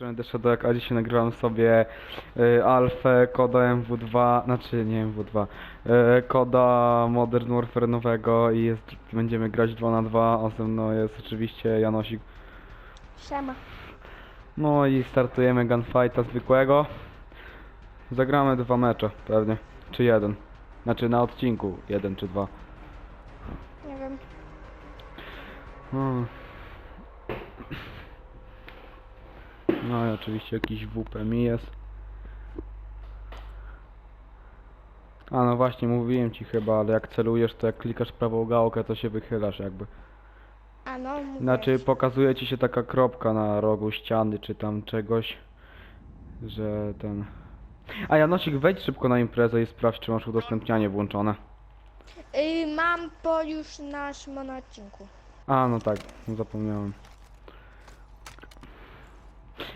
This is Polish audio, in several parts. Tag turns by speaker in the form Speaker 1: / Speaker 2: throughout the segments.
Speaker 1: strony Deshodok, a dzisiaj nagrywam sobie y, Alfę, koda MW2, znaczy nie MW2, y, koda Modern Warfare nowego i jest, będziemy grać 2 na 2 a ze mną jest oczywiście Janosik.
Speaker 2: Siema.
Speaker 1: No i startujemy gunfighta zwykłego. Zagramy dwa mecze pewnie, czy jeden. Znaczy na odcinku, jeden czy dwa.
Speaker 2: Nie wiem.
Speaker 1: No. No i oczywiście jakiś WP mi jest. A no właśnie, mówiłem ci chyba, ale jak celujesz, to jak klikasz prawą gałkę, to się wychylasz jakby.
Speaker 2: A no, mówię.
Speaker 1: Znaczy pokazuje ci się taka kropka na rogu ściany, czy tam czegoś, że ten... A Janosik, wejdź szybko na imprezę i sprawdź, czy masz udostępnianie włączone.
Speaker 2: Y, mam po już naszym odcinku.
Speaker 1: A, no tak, zapomniałem.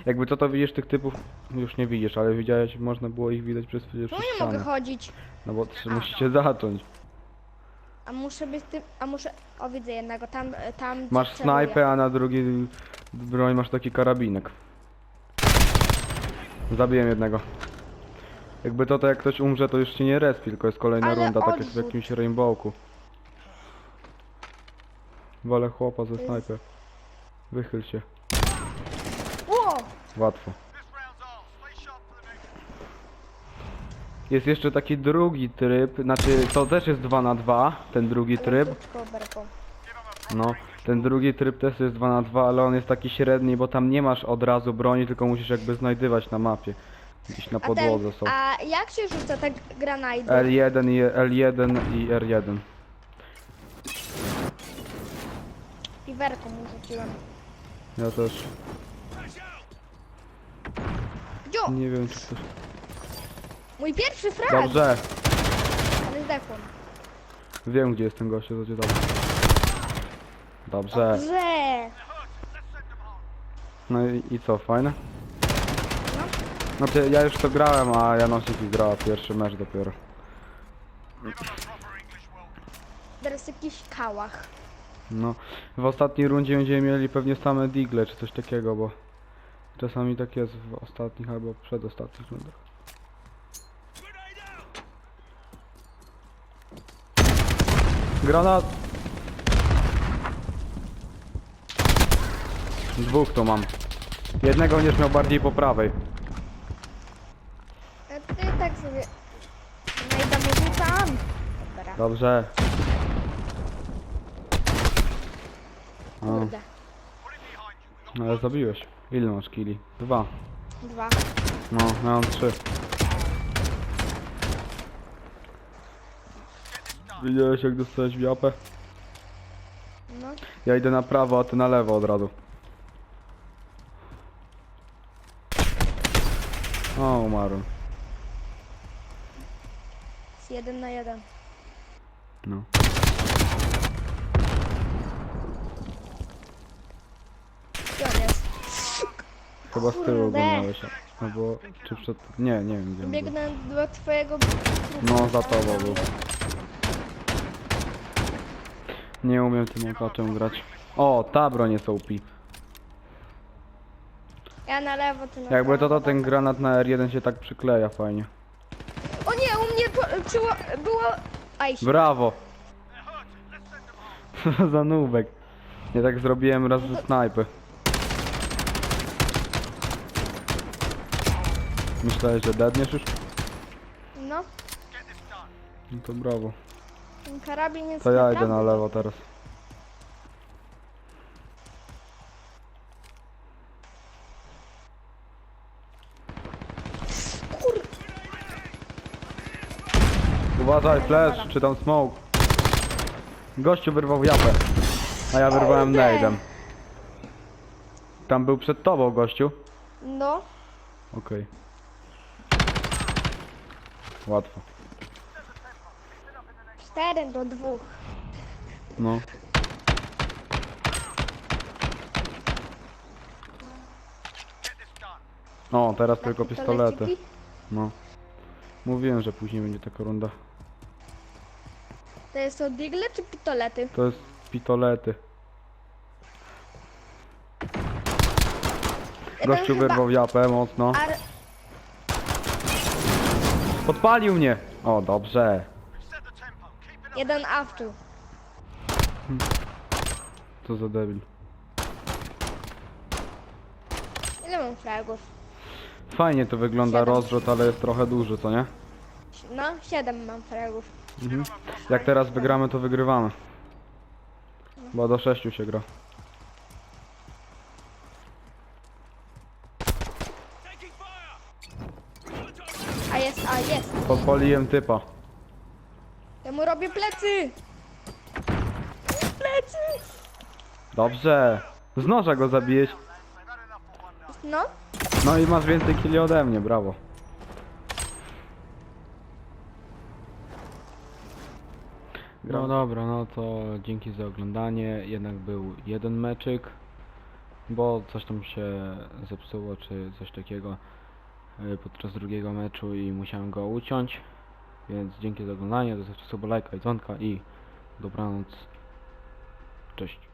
Speaker 1: Jakby co to widzisz tych typów, już nie widzisz, ale widziałeś, można było ich widać przez przecież
Speaker 2: No nie mogę chodzić.
Speaker 1: No bo trzy- musicie zacząć.
Speaker 2: A muszę być tym. A muszę. O widzę jednego. Tam tam. gdzie
Speaker 1: Masz
Speaker 2: celuję.
Speaker 1: snajpę, a na drugi broń masz taki karabinek. Zabiłem jednego. Jakby to, to jak ktoś umrze, to już się nie respi, tylko jest kolejna
Speaker 2: Ale
Speaker 1: runda, tak jak w
Speaker 2: odrzut.
Speaker 1: jakimś rainbowku. Wolę chłopa ze snajpy. Wychyl się. Łatwo. Jest jeszcze taki drugi tryb, znaczy to też jest 2 na 2 ten drugi tryb. No, ten drugi tryb też jest 2 na 2 ale on jest taki średni, bo tam nie masz od razu broni, tylko musisz jakby znajdywać na mapie. Gdzieś na podłodze są.
Speaker 2: a jak się rzuca tak granajdy?
Speaker 1: L1 i L1 i R1.
Speaker 2: Piwerką mu rzuciłem.
Speaker 1: Ja też Nie wiem czy ktoś...
Speaker 2: Mój pierwszy frag!
Speaker 1: Dobrze,
Speaker 2: Ale zdechłem.
Speaker 1: wiem gdzie jest ten gościu, co cię dał. Dobrze.
Speaker 2: Dobrze!
Speaker 1: No i, i co, fajne?
Speaker 2: No.
Speaker 1: Znaczy ja już to grałem, a Janosik grała pierwszy mecz dopiero.
Speaker 2: Teraz jakiś kałach.
Speaker 1: No, w ostatniej rundzie będziemy mieli pewnie same digle czy coś takiego, bo czasami tak jest w ostatnich albo przedostatnich rundach. Granat! Dwóch tu mam. Jednego będziesz miał bardziej po prawej.
Speaker 2: A ty tak sobie... Najda mu rzucam. Dobra.
Speaker 1: Dobrze. O,
Speaker 2: Kurde.
Speaker 1: No ale zabiłeś. Ile masz kili? Dwa.
Speaker 2: Dwa.
Speaker 1: No, ja mam trzy. Widziałeś jak dostałeś w japę?
Speaker 2: No.
Speaker 1: Ja idę na prawo, a ty na lewo od razu. O, umarłem.
Speaker 2: Z jeden na jeden.
Speaker 1: No.
Speaker 2: Gdzie on jest?
Speaker 1: Chyba z tyłu
Speaker 2: Kurde.
Speaker 1: oglądałeś. Albo, czy przed... Nie, nie wiem gdzie on był.
Speaker 2: Biegnę do twojego...
Speaker 1: No, za tobą był. Nie umiem tym okaczem grać. O, ta broń jest OP.
Speaker 2: Ja na lewo, ty na
Speaker 1: Jakby to,
Speaker 2: prawo.
Speaker 1: to ten granat na R1 się tak przykleja fajnie.
Speaker 2: O nie, u mnie po, przyło, było... Aj.
Speaker 1: Brawo! Co za nubek. Ja tak zrobiłem raz ze snajpy. Myślałeś, że dedniesz już?
Speaker 2: No,
Speaker 1: No to brawo.
Speaker 2: ten karabin jest
Speaker 1: To ja idę
Speaker 2: naprawdę...
Speaker 1: na lewo teraz. Uważaj, flash, czy tam smoke. Gościu wyrwał japę. A ja wyrwałem
Speaker 2: Kurde.
Speaker 1: nade'em. Tam był przed tobą gościu.
Speaker 2: No,
Speaker 1: Okej. Łatwo.
Speaker 2: 4 do 2.
Speaker 1: No. O, teraz tylko pistolety. No. Mówiłem, że później będzie taka runda.
Speaker 2: To jest to digle czy pitolety?
Speaker 1: To jest pistolety.
Speaker 2: Jeden
Speaker 1: Gościu
Speaker 2: chyba-
Speaker 1: wyrwał japę mocno.
Speaker 2: Ar...
Speaker 1: Podpalił mnie! O, dobrze.
Speaker 2: Jeden aftu.
Speaker 1: Co za debil.
Speaker 2: Ile mam fragów?
Speaker 1: Fajnie to wygląda
Speaker 2: Siedem.
Speaker 1: rozrzut, ale jest trochę duży, co nie?
Speaker 2: No, siedem mam fragów.
Speaker 1: Mhm. Jak teraz wygramy, to wygrywamy. Bo do 6 się gra.
Speaker 2: A jest, a jest.
Speaker 1: Podpaliłem typa.
Speaker 2: Ja mu robię plecy! Plecy!
Speaker 1: Dobrze. Z noża go zabijeś.
Speaker 2: No,
Speaker 1: No i masz więcej killi ode mnie, brawo. No dobra, no to dzięki za oglądanie. Jednak był jeden meczyk, bo coś tam się zepsuło, czy coś takiego podczas drugiego meczu i musiałem go uciąć. Więc dzięki za oglądanie, zostawcie sobie lajka i dzwonka i dobranoc. Cześć.